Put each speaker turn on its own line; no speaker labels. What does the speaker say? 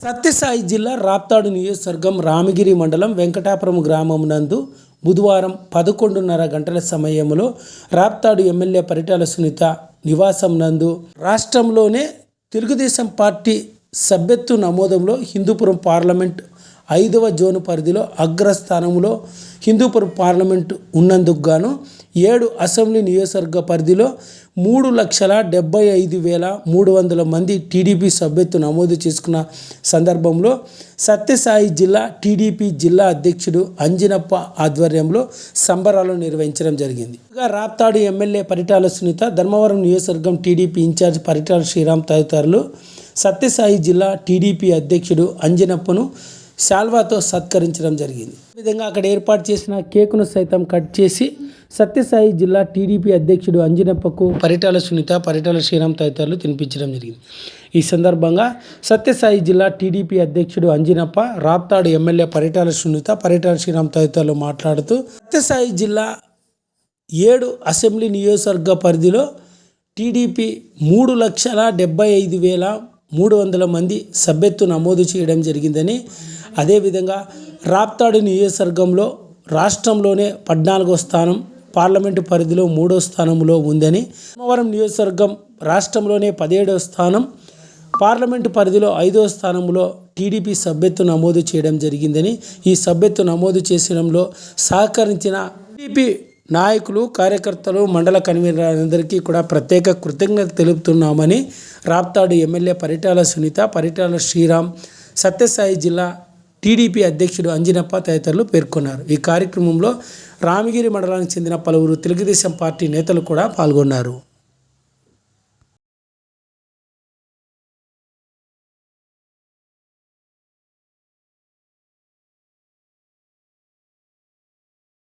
సత్యసాయి జిల్లా రాప్తాడు నియోజకవర్గం రామగిరి మండలం వెంకటాపురం గ్రామం నందు బుధవారం పదకొండున్నర గంటల సమయంలో రాప్తాడు ఎమ్మెల్యే పరిటాల సునీత నివాసం నందు రాష్ట్రంలోనే తెలుగుదేశం పార్టీ సభ్యత్వ నమోదంలో హిందూపురం పార్లమెంట్ ఐదవ జోను పరిధిలో అగ్రస్థానంలో హిందూపురం పార్లమెంటు ఉన్నందుకు గాను ఏడు అసెంబ్లీ నియోజకవర్గ పరిధిలో మూడు లక్షల డెబ్బై ఐదు వేల మూడు వందల మంది టీడీపీ సభ్యత్వ నమోదు చేసుకున్న సందర్భంలో సత్యసాయి జిల్లా టీడీపీ జిల్లా అధ్యక్షుడు అంజినప్ప ఆధ్వర్యంలో సంబరాలు నిర్వహించడం జరిగింది. రాప్తాడు ఎమ్మెల్యే పరిటాల సునీత ధర్మవరం నియోజకవర్గం టీడీపీ ఇన్ఛార్జ్ పరిటాల శ్రీరామ్ తదితరులు సత్యసాయి జిల్లా టీడీపీ అధ్యక్షుడు అంజనప్పను శాల్వాతో సత్కరించడం జరిగింది. ఈ విధంగా అక్కడ ఏర్పాటు చేసిన కేకును సైతం కట్ చేసి సత్యసాయి జిల్లా టీడీపీ అధ్యక్షుడు అంజనప్పకు పరిటాల సునీత పరిటాల శ్రీరామ్ తదితరులు తినిపించడం జరిగింది. ఈ సందర్భంగా సత్యసాయి జిల్లా టీడీపీ అధ్యక్షుడు అంజినప్ప రాప్తాడు ఎమ్మెల్యే పరిటాల సునీత పరిటాల శ్రీరామ్ తదితరులు మాట్లాడుతూ సత్యసాయి జిల్లా ఏడు అసెంబ్లీ నియోజకవర్గ పరిధిలో టీడీపీ మూడు లక్షల డెబ్బై ఐదు వేల మూడు వందల మంది సభ్యత్తు నమోదు చేయడం జరిగిందని అదేవిధంగా రాప్తాడు నియోజకవర్గంలో రాష్ట్రంలోనే పద్నాలుగో స్థానం పార్లమెంటు పరిధిలో మూడో స్థానంలో ఉందని సోమవారం నియోజకవర్గం రాష్ట్రంలోనే పదిహేడవ స్థానం పార్లమెంటు పరిధిలో ఐదో స్థానంలో టీడీపీ సభ్యత్తు నమోదు చేయడం జరిగిందని ఈ సభ్యత్తు నమోదు చేసడంలో సహకరించిన టీడీపీ నాయకులు కార్యకర్తలు మండల కన్వీనర్లందరికీ కూడా ప్రత్యేక కృతజ్ఞత తెలుపుతున్నామని రాప్తాడు ఎమ్మెల్యే పరిటాల సునీత పరిటాల శ్రీరామ్ సత్యసాయి జిల్లా టీడీపీ అధ్యక్షుడు అంజినప్ప తదితరులు పేర్కొన్నారు. ఈ కార్యక్రమంలో రామగిరి మండలానికి చెందిన పలువురు తెలుగుదేశం పార్టీ నేతలు కూడా పాల్గొన్నారు.